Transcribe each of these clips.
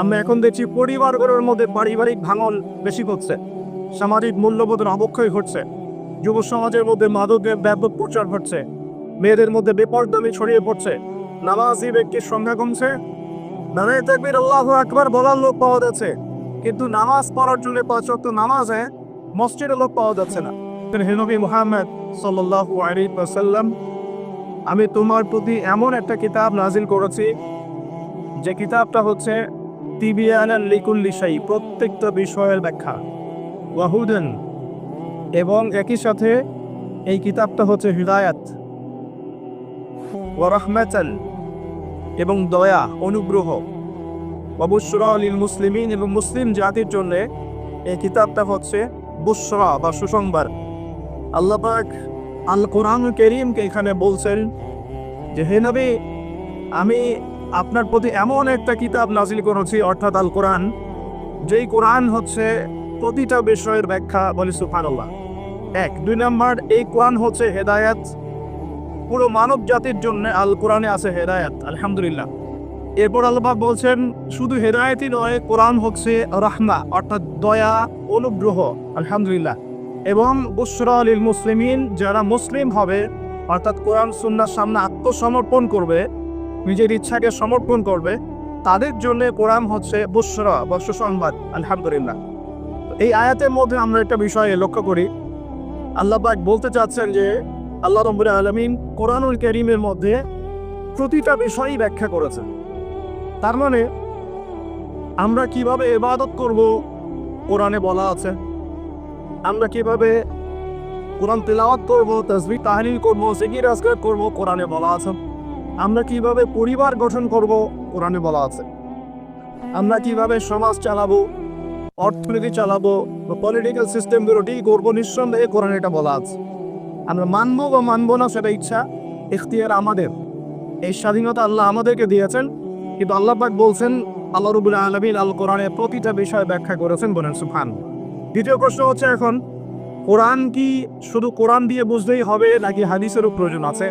আমরা এখন দেখছি পরিবারগুলোর মধ্যে পারিবারিক ভাঙন বেশি হচ্ছে। সামাজিক মূল্যবোধের অবক্ষয় ঘটছে। যুব সমাজের মধ্যে মাদকের ব্যাপক প্রচার ঘটছে। মেয়েদের মধ্যে বেপরদামি ছড়িয়ে পড়ছে। নামাজি ব্যক্তির সংখ্যা কমছে। নারায় তাকবীর আল্লাহ আকবার বলার লোক পাওয়া যাচ্ছে। কিন্তু নামাজ পড়ার জন্য পাঁচ ওয়াক্ত নামাজে মসজিদে লোক পাওয়া যাচ্ছে না। হেনবী মুহাম্মদ আলাইহি ওয়াসাল্লাম, আমি তোমার প্রতি এমন একটা কিতাব নাজিল করেছি যে কিতাবটা হচ্ছে প্রত্যেকটা বিষয়ের ব্যাখ্যা। ওয়াহুদেন। এবং একই সাথে এই কিতাবটা হচ্ছে হৃদায়াত। ওয়ারহমাতান এবং দয়া, অনুগ্রহ। অবশ্যরা আলীল মুসলিমিন এবং মুসলিম জাতির জন্য এই কিতাবটা হচ্ছে বুসরা বা সুসংবাদ। আল্লাপাক আল কোরআন করিমকে এখানে বলছেন যে, হে নবী, আমি আপনার প্রতি এমন একটা কিতাব নাজিল করেছি, অর্থাৎ আল কোরআন, যেই কোরআন হচ্ছে প্রতিটা বিষয়ের ব্যাখ্যা বলে সুফানুল্লাহ এক। দুই নম্বর, এই কোরআন হচ্ছে হেদায়াত। পুরো মানব জাতির জন্য আল কোরআনে আছে হেদায়াত, আলহামদুলিল্লাহ। এরপর আল্লাহ বলছেন, শুধু হেদায়তই নয়, কোরআন হচ্ছে রাহমা, অর্থাৎ দয়া, অনুগ্রহ, আলহামদুলিল্লাহ। এবং বুসরা মুসলিমিন, যারা মুসলিম হবে, অর্থাৎ কোরআন, সুন্নার সামনে আত্মসমর্পণ করবে নিজের ইচ্ছাকে সমর্পণ করবে, তাদের জন্য কোরআন হচ্ছে বুসরা বা সুসংবাদ আলহামদুলিল্লাহ। এই আয়াতের মধ্যে আমরা একটা বিষয়ে লক্ষ্য করি। আল্লাহ বলতে চাচ্ছেন যে, আল্লাহ রব্বুল আলমিন কোরআনুল করিমের মধ্যে প্রতিটা বিষয়ই ব্যাখ্যা করেছেন। তার মানে আমরা কীভাবে এবাদত করব, কোরআনে বলা আছে। আমরা কীভাবে কোরআন তেলাওয়াত করব তসবি তাহলিল করব জিকির আজকার করব, কোরআনে বলা আছে। আমরা কীভাবে পরিবার গঠন করব, কোরআনে বলা আছে। আমরা কীভাবে সমাজ চালাবো, অর্থনীতি চালাবো পলিটিক্যাল সিস্টেমগুলো ঠিক করব, নিঃসন্দেহে কোরআনে এটা বলা আছে। আমরা মানবো বা মানবো না সেটা ইচ্ছা এখতিয়ার আমাদের। এই স্বাধীনতা আল্লাহ আমাদেরকে দিয়েছেন। কিন্তু আল্লাহ পাক বলছেন, আল্লাহ রবুল আলমিন আল কোরআনে প্রতিটা বিষয় ব্যাখ্যা করেছেন বলেন সুফান দ্বিতীয় প্রশ্ন হচ্ছে এখন, কোরআন কি শুধু কোরআন দিয়ে বুঝলেই হবে নাকি হাদিসেরও প্রয়োজন আছে?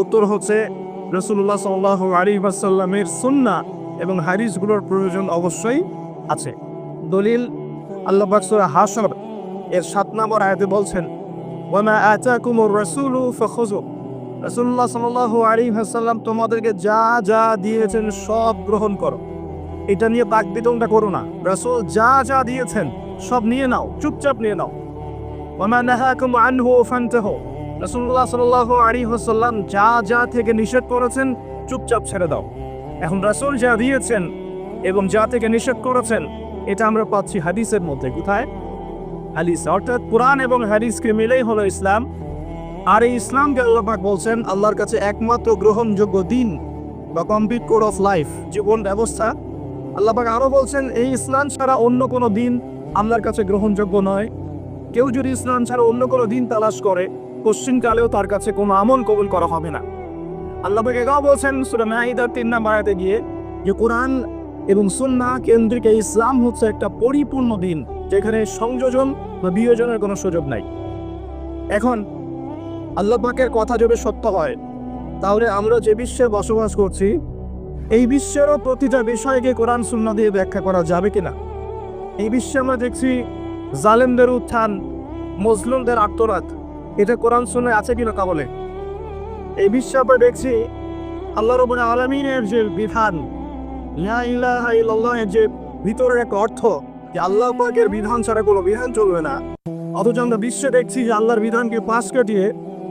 উত্তর হচ্ছে রসুল্লাহ সাল্লাহ আলী আসাল্লামের সুন্না এবং হারিসগুলোর প্রয়োজন অবশ্যই আছে। দলিল, আল্লাহ বাকসুরা হাসর এর সাত নম্বর আয়াতে বলছেন, ওয়ামা আতাকুমুর রাসূলু ফাখুযু রাসূলুল্লাহ সাল্লাল্লাহু আলাইহি ওয়াসাল্লাম তোমাদেরকে যা যা দিয়েছেন সব গ্রহণ করো। এটা নিয়ে বাকবিতংটা করো না। রাসূল যা যা দিয়েছেন সব নিয়ে নাও, চুপচাপ নিয়ে নাও। ওয়ামা নাহা নাহাকুম আনহু ফান্তাহু। রাসূলুল্লাহ সাল্লাল্লাহু আলাইহি ওয়াসাল্লাম যা যা থেকে নিষেধ করেছেন, চুপচাপ ছেড়ে দাও। এখন রাসূল যা দিয়েছেন এবং যা থেকে নিষেধ করেছেন, এটা আমরা পাচ্ছি হাদিসের মধ্যে। কোথায়? হাদিস, অর্থাৎ কোরআন এবং হাদিসকে মিলেই হলো ইসলাম। আর এই ইসলামকে আল্লাপাক বলছেন, আল্লাহর কাছে একমাত্র গ্রহণযোগ্য দিন বা কমপ্লিট কোড অফ লাইফ জীবন ব্যবস্থা। আল্লাহ পাক আরও বলছেন, এই ইসলাম ছাড়া অন্য কোনো দিন আল্লাহর কাছে গ্রহণযোগ্য নয়। কেউ যদি ইসলাম ছাড়া অন্য কোনো দিন তালাশ করে পশ্চিমকালেও তার কাছে কোনো আমল কবুল করা হবে না। আল্লাহ এগাও বলছেন, সুরা মাইদার তিন নাম্বার আয়াতে গিয়ে যে কোরআন এবং সুন্না কেন্দ্রিক ইসলাম হচ্ছে একটা পরিপূর্ণ দিন, যেখানে সংযোজন বা বিয়োজনের কোনো সুযোগ নাই। এখন আল্লাহ পাকের কথা যদি সত্য হয়, তাহলে আমরা যে বিশ্বে বসবাস করছি, এই বিশ্বেরও প্রতিটা বিষয়কে কোরআন সুন্না দিয়ে ব্যাখ্যা করা যাবে কিনা? এই বিশ্বে আমরা দেখছি জালেমদের উত্থান, মজলুমদের আত্মরাত এটা কোরআন শুনে আছে কিনা কাবলে এই বিশ্বে আমরা দেখছি আল্লাহ রবুল আলমিনের যে বিধান যে ভিতরের এক অর্থ যে আল্লাহ পাকের বিধান ছাড়া কোনো বিধান চলবে না। অথচ আমরা বিশ্বে দেখছি যে আল্লাহর বিধানকে পাশ কাটিয়ে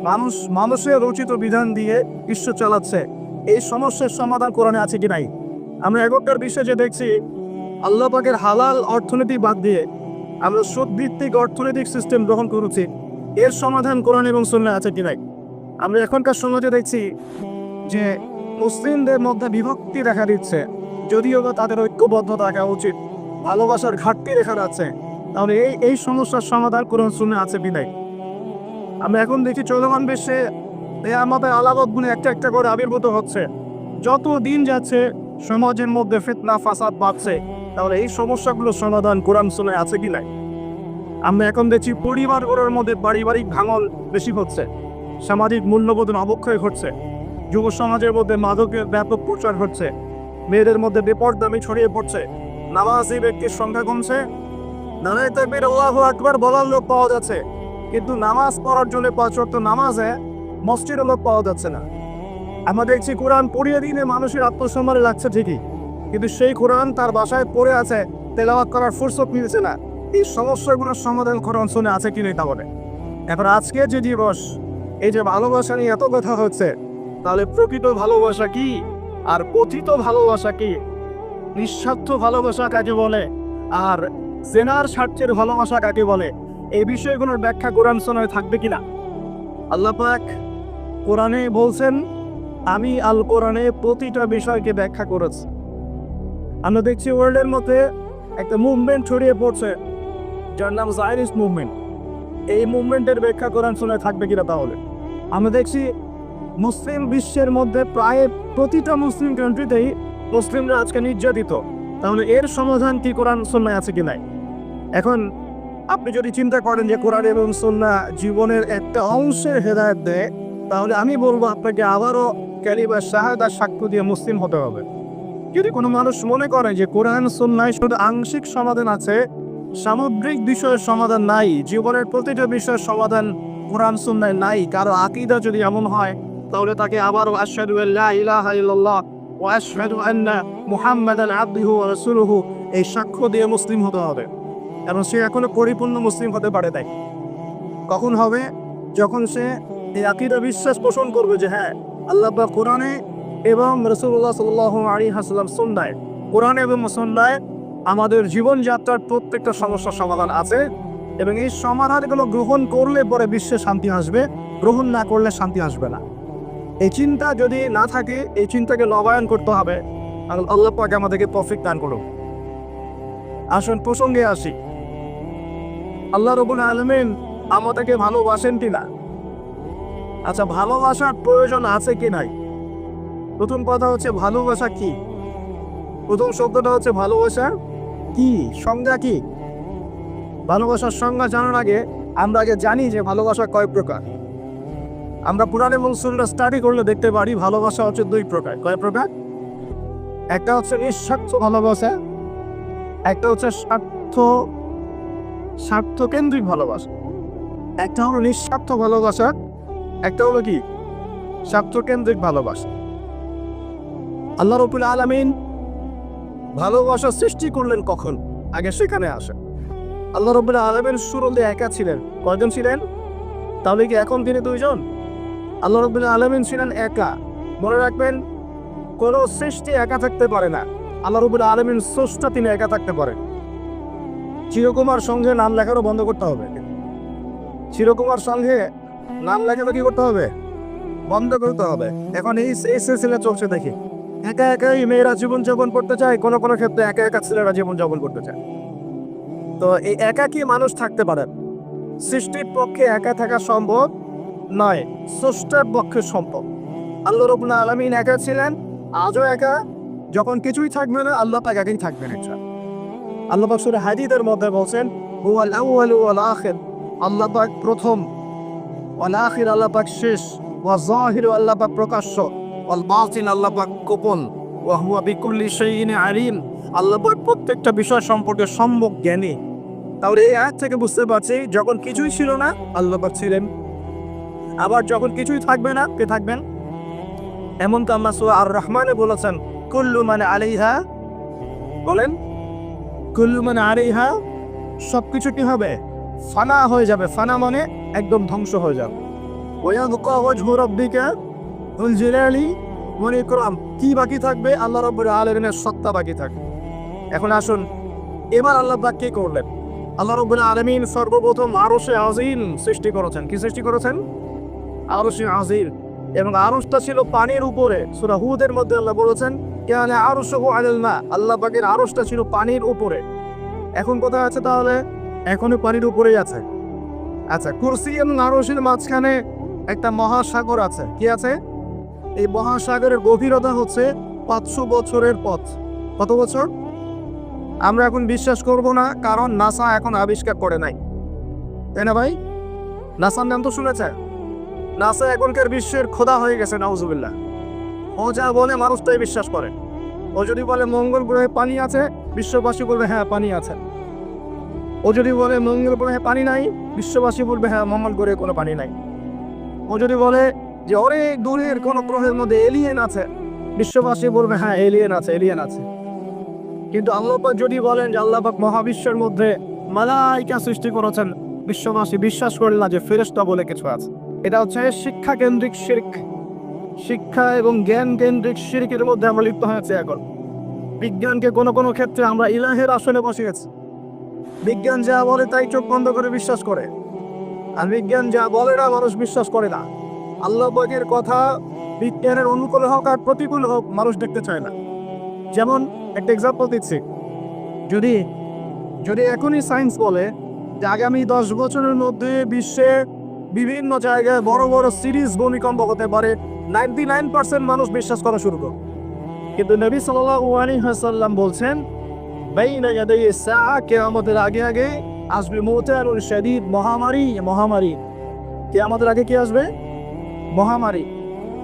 মানুষ, মানুষের রচিত বিধান দিয়ে বিশ্ব চালাচ্ছে। এই সমস্যার সমাধান কোরআনে আছে কি নাই? আমরা এখনকার বিশ্বে যে দেখছি আল্লাহ পাকের হালাল অর্থনীতি বাদ দিয়ে আমরা সুদ ভিত্তিক অর্থনৈতিক সিস্টেম গ্রহণ করেছি। এর সমাধান কোরআন এবং সুন্নাহ আছে কি নাই? আমরা এখনকার সমাজে দেখছি যে মুসলিমদের মধ্যে বিভক্তি দেখা দিচ্ছে। যদিও বা তাদের ঐক্যবদ্ধ থাকা উচিত, ভালোবাসার ঘাটতি দেখা যাচ্ছে, তাহলে এই এই সমস্যার সমাধান কোরআন শুনে আছে বিনাই আমরা এখন দেখি চলমান বিশ্বে আমাদের আলাদতগুলো একটা একটা করে আবির্ভূত হচ্ছে। যত দিন যাচ্ছে, সমাজের মধ্যে ফিতনা, ফাসাদ বাড়ছে, তাহলে এই সমস্যাগুলোর সমাধান কোরআন শুনে আছে কি নাই? আমরা এখন দেখছি পরিবারগুলোর মধ্যে পারিবারিক ভাঙল বেশি হচ্ছে। সামাজিক মূল্যবোধের অবক্ষয় ঘটছে। যুব সমাজের মধ্যে মাদকের ব্যাপক প্রচার হচ্ছে। মেয়েদের মধ্যে বেপরদামি ছড়িয়ে পড়ছে। নামাজি ব্যক্তির সংখ্যা কমছে। নারায় তাকবীর, আল্লাহু আকবার বলার লোক পাওয়া যাচ্ছে। কিন্তু নামাজ পড়ার জন্য পাঁচ ওয়াক্ত নামাজে মসজিদের লোক পাওয়া যাচ্ছে না। আমরা দেখছি কোরআন পড়িয়ে দিলে মানুষের আত্মসম্মানে লাগছে ঠিকই। কিন্তু সেই কোরআন তার বাসায় পড়ে আছে, তেলাওয়াত করার ফুরসত মিলছে না। এই সমস্যাগুলোর সমাধান কোরআন শুনে আছে কি তা বলে। এবার আজকে যে দিবস, এই যে ভালোবাসা নিয়ে এত কথা হচ্ছে, তাহলে প্রকৃত ভালোবাসা কি? আর কথিত ভালোবাসা কি? নিঃস্বার্থ ভালোবাসা কাকে বলে? আর জেনার স্বার্থের ভালোবাসা কাকে বলে? এই বিষয়গুলোর ব্যাখ্যা কোরআন শোনায় থাকবে কিনা আল্লাহ পাক কোরআনে বলছেন, আমি আল কোরআনে প্রতিটা বিষয়কে ব্যাখ্যা করেছি। আমরা দেখছি ওয়ার্ল্ডের মধ্যে একটা মুভমেন্ট ছড়িয়ে পড়ছে। যার নাম জাইরিস মুভমেন্ট এই মুভমেন্টের ব্যাখ্যা কোরআন শোনায় থাকবে কিনা তাহলে? আমরা দেখছি মুসলিম বিশ্বের মধ্যে প্রায় প্রতিটা মুসলিম কান্ট্রিতেই মুসলিমরা আজকে নির্যাতিত। তাহলে এর সমাধান কি কোরআন সন্ন্যায় আছে কি নাই? এখন আপনি যদি চিন্তা করেন যে কোরআন এবং সন্না জীবনের একটা অংশের হেদায়ত দেয়, তাহলে আমি বলব আপনাকে আবারও ক্যালিবার শাহাদা সাক্ষ্য দিয়ে মুসলিম হতে হবে। যদি কোনো মানুষ মনে করে যে কোরআন সন্ন্যায় শুধু আংশিক সমাধান আছে সামগ্রিক বিষয়ের সমাধান নাই, জীবনের প্রতিটা বিষয়ের সমাধান কোরআন সন্ন্যায় নাই, কারও আকিদা যদি এমন হয়, তাহলে তাকে আবারও আশহাদু আল্লাহ ইলাহা ইল্লাল্লাহ ওয়া আশহাদু এই সাক্ষ্য দিয়ে মুসলিম হতে হবে। এবং সে এখনও পরিপূর্ণ মুসলিম হতে পারে তাই কখন হবে? যখন সে এই আকিদা বিশ্বাস পোষণ করবে যে হ্যাঁ আল্লাহ কোরআনে এবং রসুল্লাহ সাল্লাহ আলী হাসলাম সন্ধ্যায় কোরআন এবং সন্ধ্যায় আমাদের জীবনযাত্রার প্রত্যেকটা সমস্যার সমাধান আছে এবং এই সমাধানগুলো গ্রহণ করলে পরে বিশ্বে শান্তি আসবে, গ্রহণ না করলে শান্তি আসবে না। এই চিন্তা যদি না থাকে, এই চিন্তাকে নবায়ন করতে হবে। আল্লাহ পাক আমাদেরকে তফিক দান করুন আসুন, প্রসঙ্গে আসি। আল্লাহ রবুল আলমিন আমাদেরকে ভালোবাসেন কি না? আচ্ছা ভালোবাসার প্রয়োজন আছে কি নাই? প্রথম কথা হচ্ছে, ভালোবাসা কি? প্রথম শব্দটা হচ্ছে, ভালোবাসা কি? সংজ্ঞা কি? ভালোবাসার সংজ্ঞা জানার আগে আমরা আগে জানি যে ভালোবাসা কয় প্রকার। আমরা পুরাণ এবং সুন্দর স্টাডি করলে দেখতে পারি ভালোবাসা হচ্ছে দুই প্রকার। কয় প্রকার? একটা হচ্ছে নিঃস্বার্থ ভালোবাসা, একটা হচ্ছে স্বার্থ, স্বার্থকেন্দ্রিক ভালোবাসা। একটা হলো নিঃস্বার্থ ভালোবাসা, একটা হলো কি? স্বার্থকেন্দ্রিক ভালোবাসা। আল্লাহ রবুল আলমিন ভালোবাসা সৃষ্টি করলেন কখন? আগে সেখানে আসে আল্লাহ রবুল আলমিন শুরুতে একা ছিলেন। কয়জন ছিলেন? তাহলে কি এখন তিনি দুইজন? আল্লাহ রবুল আলমিন ছিলেন একা। মনে রাখবেন, কোনো সৃষ্টি একা থাকতে পারে না। আল্লাহ রবুল আলমিন স্রষ্টা, তিনি একা থাকতে পারেন। চিরকুমার সঙ্গে নাম লেখারও বন্ধ করতে হবে। চিরকুমার সঙ্গে নাম লেখানো কি করতে হবে? বন্ধ করতে হবে। এখন এই সিলসিলা চলছে দেখি। একা একাই মেয়েরা জীবন যাপন করতে চায়, কোনো কোনো ক্ষেত্রে একা একা ছেলেরা জীবন যাপন করতে চায়। তো এই একাকী মানুষ থাকতে পারেন। সৃষ্টির পক্ষে একা থাকা সম্ভব নয়, স্রষ্টার পক্ষে সম্ভব। আল্লাহ রবুল্লা আলমিন একা ছিলেন, আজও একা। যখন কিছুই থাকবে না, আল্লাহ পাক একাই থাকবেন একটা আল্লাহ। পাক সুরে হাদিদের মধ্যে বলছেন, হুয়াল আউয়াল ওয়াল আখির। আল্লাহ পাক প্রথম, ওয়াল আখির আল্লাহ পাক শেষ ওয়া জাহির আল্লাহ পাক প্রকাশ্য। ওয়াল বাতিন আল্লাহ পাক গোপন। ওয়া হুয়া বিকুল্লি শাইইন আলিম। আল্লাহ প্রত্যেকটা বিষয় সম্পর্কে সম্যক জ্ঞানী। তাহলে এই আয়াত থেকে বুঝতে পারছি, যখন কিছুই ছিল না, আল্লাহ ছিলেন। আবার যখন কিছুই থাকবে না, কে থাকবেন? এমন তো আল্লাহ সুরা আর রহমানে বলেছেন, কুল্লু মানে আলাইহা। বলেন, কুল্লু মানে আলাইহা সব কিছু কি হবে? ফানা হয়ে যাবে। ফানা মানে একদম ধ্বংস হয়ে যাবে। ওয়াদকা ওয়াজহু রাব্বিকা। জিলালি ওয়াল ইকরাম কি বাকি থাকবে? আল্লাহ রাব্বুল আলামিনের সত্তা বাকি থাকবে এখন আসুন, এবার আল্লাহ পাক কি করলেন? আল্লাহ রাব্বুল আলামিন সর্বপ্রথম আরশে আজিম সৃষ্টি করেছেন। কি সৃষ্টি করেছেন? আরশে আজিম এবং আরশটা ছিল পানির উপরে। সূরা হুদের মধ্যে আল্লাহ বলেছেন, কেন আরশহু আলাল মা। আল্লাহ পাকের আরশটা ছিল পানির উপরে। এখন কোথায় আছে তাহলে? এখনও পানির উপরেই আছে। আচ্ছা কুরসি এবং আরশের মাঝখানে একটা মহাসাগর আছে। কি আছে? এই মহাসাগরের গভীরতা হচ্ছে পাঁচশো বছরের পথ। কত বছর? আমরা এখন বিশ্বাস করব না, কারণ নাসা এখন আবিষ্কার করে নাই। তাই না ভাই? নাসার নাম তো শুনেছে? নাসা এখনকার বিশ্বের খোদা হয়ে গেছে, নাউজুবিল্লাহ। ও যা বলে মানুষ তাই বিশ্বাস করে। ও যদি বলে মঙ্গল গ্রহে পানি আছে, বিশ্ববাসী বলবে হ্যাঁ পানি আছে। ও যদি বলে মঙ্গল গ্রহে পানি নাই, বিশ্ববাসী বলবে হ্যাঁ মঙ্গল গ্রহে কোনো পানি নাই। ও যদি বলে যে অনেক দূরের কোনো গ্রহের মধ্যে এলিয়েন আছে। বিশ্ববাসী বলবে হ্যাঁ এলিয়েন আছে এলিয়েন আছে। কিন্তু আল্লাপাক যদি বলেন যে আল্লাপাক মহাবিশ্বের মধ্যে মালাইকা সৃষ্টি করেছেন, বিশ্ববাসী বিশ্বাস করেন না যে ফেরেস্তা বলে কিছু আছে। এটা হচ্ছে শিক্ষা কেন্দ্রিক শির্ক। শিক্ষা এবং জ্ঞান কেন্দ্রিক শিরকের মধ্যে আমরা লিপ্ত হয়েছে এখন। বিজ্ঞানকে কোনো কোনো ক্ষেত্রে আমরা ইলাহের আসনে বসিয়েছি। বিজ্ঞান যা বলে তাই চোখ বন্ধ করে বিশ্বাস করে। আর বিজ্ঞান যা বলে না, মানুষ বিশ্বাস করে না। আল্লাহ পাকের কথা বিজ্ঞানের অনুকূল হোক আর প্রতিকূল হোক, মানুষ দেখতে চায় না। যেমন একটা এক্সাম্পল দিচ্ছি। যদি যদি এখনই সায়েন্স বলে যে আগামী দশ বছরের মধ্যে বিশ্বে বিভিন্ন জায়গায় বড় বড় সিরিজ ভূমিকম্প হতে পারে নাইনটি নাইন পার্সেন্ট মানুষ বিশ্বাস করা শুরু করে কিন্তু নবী সাল্লাম বলছেন কিয়ামতের আগে আগে আসবে শাদীদ মহামারী মহামারী। আমাদের আগে কি আসবে? মহামারী।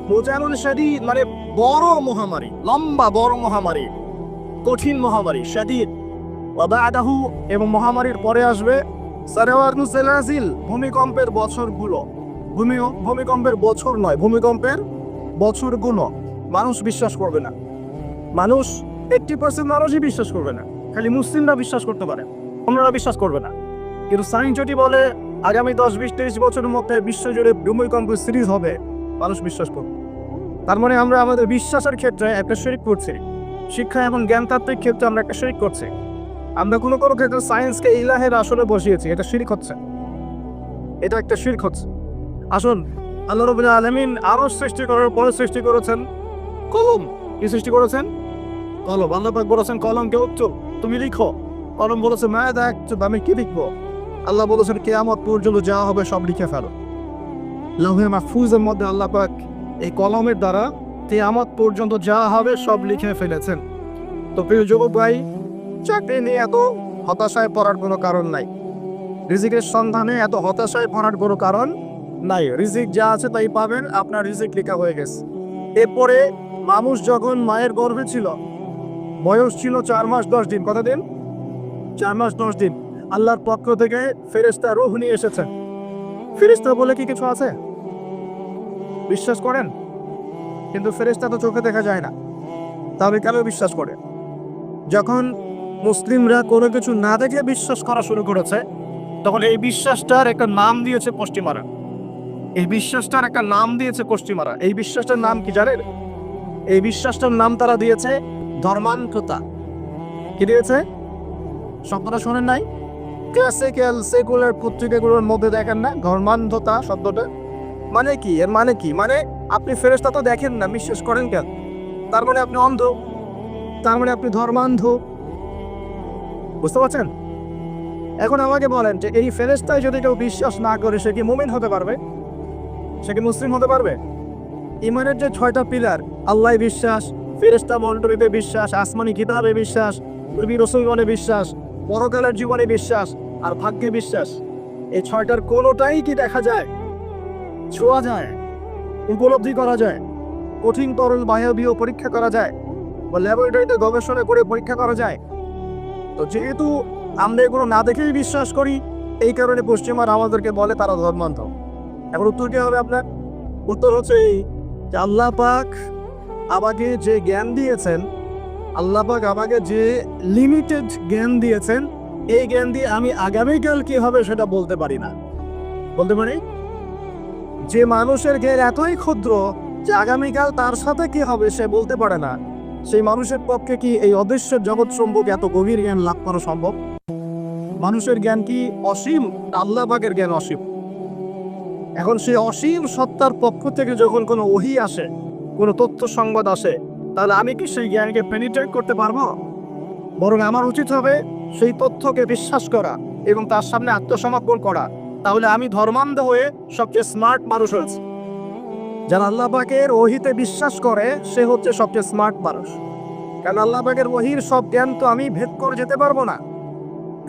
মুতানুল শাদীদ মানে বড় মহামারী, লম্বা বড় মহামারী, কঠিন মহামারী, শাদীদ। ওয়াদাহু এবং মহামারীর পরে আসবে সারাওয়ারনু সেলাসিল ভূমিকম্পের বছরগুলো ভূমি, ভূমিকম্পের বছর নয়, ভূমিকম্পের বছরগুলো মানুষ বিশ্বাস করবে না। মানুষ এইটটি পার্সেন্ট মানুষই বিশ্বাস করবে না। খালি মুসলিমরা বিশ্বাস করতে পারে। অন্যরা বিশ্বাস করবে না। কিন্তু সায়েন্স যদি বলে আগামী দশ, বিশ, তিরিশ বছরের মধ্যে বিশ্বজুড়ে ভূমিকম্প সিরিজ হবে, মানুষ বিশ্বাস করবে। তার মানে আমরা আমাদের বিশ্বাসের ক্ষেত্রে একটা শরিক করছি। শিক্ষা এবং জ্ঞানতাত্ত্বিক ক্ষেত্রে আমরা একটা শরিক করছি। আমরা কোনো কোনো ক্ষেত্রে সায়েন্সকে ইলাহের আসলে বসিয়েছি, এটা শিরিক হচ্ছে। এটা একটা শিরিক হচ্ছে। আসুন, আল্লাহ রবুল আলমিন আরও সৃষ্টি করার পরে সৃষ্টি করেছেন কলম। কি সৃষ্টি করেছেন? কলম। আল্লাহ বলেছেন কলম কে উচ্চ। তুমি লিখো। কলম বলেছে মায়া দেখ, আমি কি লিখব? আল্লাহ বলেছেন, কেয়ামত পর্যন্ত যা হবে সব লিখে ফেলো। লৌহে মাহফুজের মধ্যে আল্লাহ পাক এই কলমের দ্বারা কেয়ামত পর্যন্ত যা হবে সব লিখে ফেলেছেন। তো প্রিয় যুবক ভাই, চাকরি নিয়ে এত হতাশায় পড়ার কোনো কারণ নাই। রিজিকের সন্ধানে এত হতাশায় পড়ার কোনো কারণ নাই। রিজিক যা আছে তাই পাবেন, আপনার রিজিক লেখা হয়ে গেছে। এরপরে মানুষ যখন মায়ের গর্ভে ছিল, বয়স ছিল চার মাস দশ দিন। কত দিন চার মাস দশ দিন। আল্লাহর পক্ষ থেকে ফেরেস্তা রুহ নিয়ে এসেছে। ফেরেস্তা বলে কি কিছু আছে? বিশ্বাস করেন? কিন্তু ফেরেস্তা তো চোখে দেখা যায় না। তবে কেন বিশ্বাস করে। যখন মুসলিমরা কোনো কিছু না দেখে বিশ্বাস করা শুরু করেছে, তখন এই বিশ্বাসটার একটা নাম দিয়েছে পশ্চিমারা। এই বিশ্বাসটার একটা নাম দিয়েছে পশ্চিমারা। এই বিশ্বাসটার নাম কি জানেন? এই বিশ্বাসটার নাম তারা দিয়েছে ধর্মান্ধতা। কি দিয়েছে? শব্দটা শোনেন নাই? ক্লাসিক্যাল সেকুলার পত্রিকাগুলোর মধ্যে দেখেন না? ধর্মান্ধতা শব্দটা। মানে কি? এর মানে কি? মানে আপনি ফেরেস্তা তো দেখেন না, বিশ্বাস করেন কেন? তার মানে আপনি অন্ধ। তার মানে আপনি ধর্মান্ধ। বুঝতে পারছেন? এখন আমাকে বলেন যে এই ফেরেস্তায় যদি কেউ বিশ্বাস না করে, সে কি মুমিন হতে পারবে? সে কি মুসলিম হতে পারবে? ইমানের যে ছয়টা পিলার আল্লাহ বিশ্বাস ফেরেস্তা মন্ডলীতে বিশ্বাস, আসমানি কিতাবে বিশ্বাস, নবী রসুলগণে বিশ্বাস, পরকালের জীবনে বিশ্বাস আর ভাগ্যে বিশ্বাস, এই ছয়টার কোনোটাই কি দেখা যায়? ছোঁয়া যায়, উপলব্ধি করা যায়, কঠিন তরল বায়বীয় পরীক্ষা করা যায়, বা ল্যাবরেটরিতে গবেষণা করে পরীক্ষা করা যায়। তো যেহেতু আমরা এগুলো না দেখেই বিশ্বাস করি, এই কারণে পশ্চিমার আমাদেরকে বলে তারা ধর্মান্ধ। এখন উত্তর কি হবে আপনার? উত্তর হচ্ছে এই যে আল্লাহ পাক আমাকে যে জ্ঞান দিয়েছেন, আল্লাহ পাক আমাকে যে লিমিটেড জ্ঞান দিয়েছেন এই জ্ঞান দিয়ে আমি আগামীকাল কি হবে সেটা বলতে পারি না। বলতে পারি? যে মানুষের জ্ঞান এতই ক্ষুদ্র যে আগামীকাল তার সাথে কি হবে সে বলতে পারে না। সেই মানুষের পক্ষে কি এই অদৃশ্য জগৎ সম্পর্কে এত গভীর জ্ঞান লাভ করা সম্ভব? মানুষের জ্ঞান কি অসীম? আল্লাহ পাকের জ্ঞান অসীম। এখন সেই অসীম সত্তার পক্ষ থেকে যখন কোনো ওহি আসে, কোনো তথ্য সংবাদ আসে, তাহলে আমি কি সেই জ্ঞানকে পেনিট্রেট করতে পারব? বরং আমার উচিত হবে সেই তথ্যকে বিশ্বাস করা এবং তার সামনে আত্মসমর্পণ করা, তাহলে আমি ধর্মান্ধ হয়ে সবচেয়ে স্মার্ট মানুষ হয়েছি। যারা আল্লাহ পাকের ওহিতে বিশ্বাস করে, সে হচ্ছে সবচেয়ে স্মার্ট মানুষ। কারণ আল্লাহ পাকের ওহির সব জ্ঞান তো আমি ভেদ করে যেতে পারব না।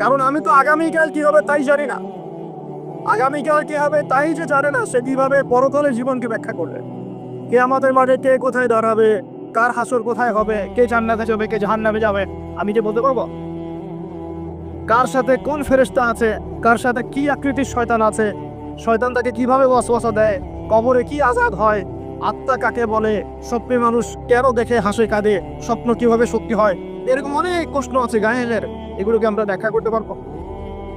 কারণ আমি তো আগামীকাল কি হবে তাই জানি না। আগামীকাল কি হবে তাই যে জানে না, সে কীভাবে পরকালে জীবনকে ব্যাখ্যা করবে। কে আমাদের মাঠে কে কোথায় দাঁড়াবে, কার হাসর কোথায় হবে, কে জান্নাতে যাবে, কে জাহান্নামে যাবে, আমি যে বলতে পারব? কার সাথে কোন ফেরেশতা আছে, কার সাথে কি আকৃতির শয়তান আছে, শয়তান তাকে কীভাবে ওয়াসওয়াসা দেয়, কবরে কি আজাদ হয়, আত্মা কাকে বলে স্বপ্নে মানুষ কেন দেখে হাসে কাঁদে, স্বপ্ন কীভাবে সত্যি হয়, এরকম অনেক প্রশ্ন আছে গায়েবের, এগুলোকে আমরা ব্যাখ্যা করতে পারব।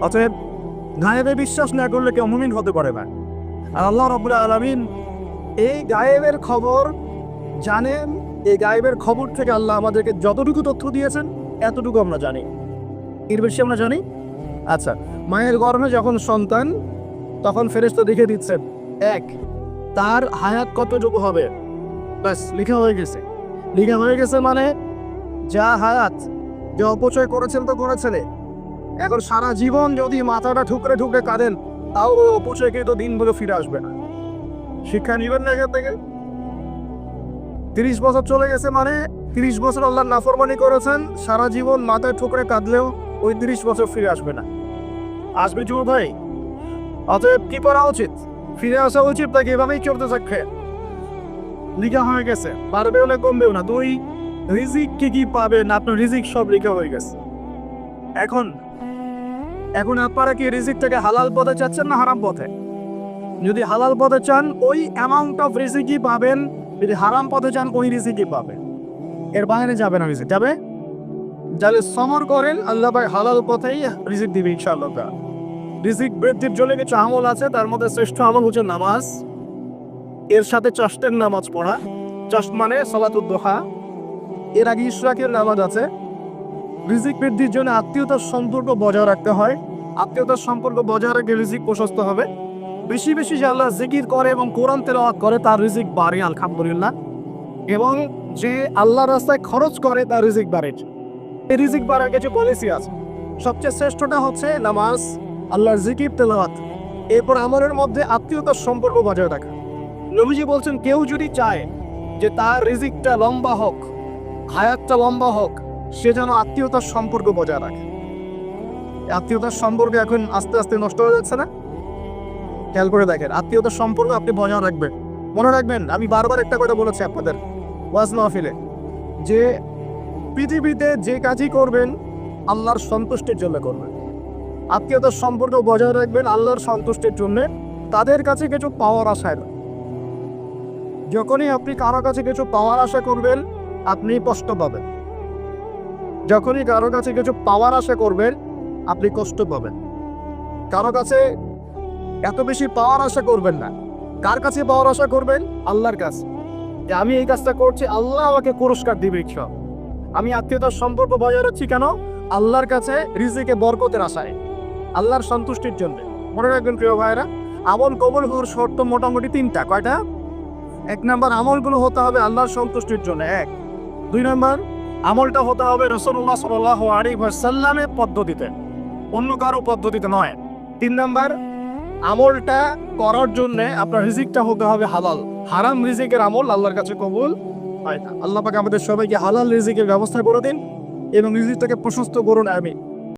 অতএব গায়েবে বিশ্বাস না করলে কেউ মুমিন হতে পারে না। আর আল্লাহ রবুল্লা আলমিন এই গায়েবের খবর জানেন, এই গায়েবের খবর থেকে আল্লাহ আমাদেরকে যতটুকু তথ্য দিয়েছেন, এতটুকু আমরা জানি। এর বেশি আমরা জানি? আচ্ছা মায়ের গর্ভে যখন সন্তান, তখন ফেরেশতা দেখে দিচ্ছেন, এক, তার হায়াত কতটুকু হবে? ব্যাস, লেখা হয়ে গেছে। লেখা হয়ে গেছে মানে যা হায়াত, যে অপচয় করেছেন তো করেছেন এখন সারা জীবন যদি মাথাটা ঠুকরে ঠুকরে কাঁদেন, তাও ওই অপচয়কৃত দিনগুলো ফিরে আসবে না। শিক্ষা নিবেন না এখান থেকে? তিরিশ বছর চলে গেছে মানে তিরিশ বছর আল্লাহ নাফরমানি করেছেন, সারা জীবন মাথায় ঠুকরে কাঁদলেও ওই তিরিশ বছর ফিরে আসবে না। আসবে জোর ভাই। অতএব কি করা উচিত? ফিরে আসা উচিত তাকে এভাবেই চলতে থাকবে? লিখা হয়ে গেছে। বাড়বেও না কমবেও না। দুই, রিজিক কি কি পাবেন আপনার রিজিক সব লিখা হয়ে গেছে। এখন এখন আপনারা কি রিজিকটাকে হালাল পথে চাচ্ছেন না হারাম পথে? যদি হালাল পথে চান, ওই অ্যামাউন্ট অফ রিজিকই পাবেন। যদি হারাম পথে চান, ওই রিজিকই পাবেন। এর বাইরে যাবে না রিজিক। যাবে? যাদের সমর করেন, আল্লাহ ভাই হালাল পথেই রিজিক দিবে ইনশাআল্লাহ রিজিক বৃদ্ধির জন্য কিছু আমল আছে, তার মধ্যে শ্রেষ্ঠ আমল হচ্ছে নামাজ। এর সাথে চাষটের নামাজ পড়া। চাষ মানে সলাতুদ্দোহা এর আগে ইশরাকের নামাজ আছে। রিজিক বৃদ্ধির জন্য আত্মীয়তার সম্পর্ক বজায় রাখতে হয়। আত্মীয়তার সম্পর্ক বজায় রাখলে রিজিক প্রশস্ত হবে। বেশি বেশি যে আল্লাহ জিকির করে এবং কোরআন তেলাওয়াত করে, তার রিজিক বাড়ে, আলহামদুলিল্লাহ। এবং যে আল্লাহ রাস্তায় খরচ করে, তার রিজিক বাড়ে। রিজিক বাড়ার কিছু পলিসি আছে। সবচেয়ে শ্রেষ্ঠটা হচ্ছে নামাজ, আল্লাহর জিকির, তেলাওয়াত। এরপর আমলের মধ্যে আত্মীয়তার সম্পর্ক বজায় রাখা। নবীজি বলছেন, কেউ যদি চায় যে তার রিজিকটা লম্বা হোক, হায়াতটা লম্বা হোক, সে যেন আত্মীয়তার সম্পর্ক বজায় রাখে। আত্মীয়তার সম্পর্ক এখন আস্তে আস্তে নষ্ট হয়ে যাচ্ছে না? খেয়াল করে দেখেন, আত্মীয়তার সম্পর্ক আপনি বজায় রাখবেন। মনে রাখবেন, আমি বারবার একটা কথা বলেছি আপনাদের। ওয়াজ মাহফিলে। যে পৃথিবীতে যে কাজই করবেন, আল্লাহর সন্তুষ্টির জন্য করবেন। আত্মীয়তার সম্পর্ক বজায় রাখবেন আল্লাহর সন্তুষ্টির জন্য। তাদের কাছে কিছু পাওয়ার আশায় নয়। যখনই আপনি কারও কাছে কিছু পাওয়ার আশা করবেন, আপনি কষ্ট পাবেন। যখনই কারও কাছে কিছু পাওয়ার আশা করবেন, আপনি কষ্ট পাবেন। কারও কাছে এত বেশি পাওয়ার আশা করবেন না। কার কাছে পাওয়ার আশা করবেন? আল্লাহর কাছে। যে আমি এই কাজটা করছি, আল্লাহ আমাকে পুরস্কার দিবে, ইনশাআল্লাহ। আমি আত্মীয়তার সম্পর্ক বজায় রাখছি কেন? আল্লাহর কাছে রিজিকে বরকতের আশায়। আল্লাহর সন্তুষ্টির জন্য। মনে রাখবেন প্রিয় ভাইরা আমল কবল হওয়ার শর্ত মোটামুটি তিনটা। কয়টা? এক নাম্বার, আমলগুলো হতে হবে আল্লাহর সন্তুষ্টির জন্য। এক। দুই নম্বর, আমলটা হতে হবে রসুল্লাহ সাল আলী সাল্লামের পদ্ধতিতে। অন্য কারও পদ্ধতিতে নয়। তিন নাম্বার, আমলটা করার জন্য আপনার রিজিকটা হতে হবে হালাল। হারাম রিজিকের আমল আল্লাহর কাছে কবুল হয় আল্লাহ পাক আমাদের সবাইকে হালাল রিজিকের ব্যবস্থা করে দিন এবং রিজিকটাকে প্রশস্ত করুন আমি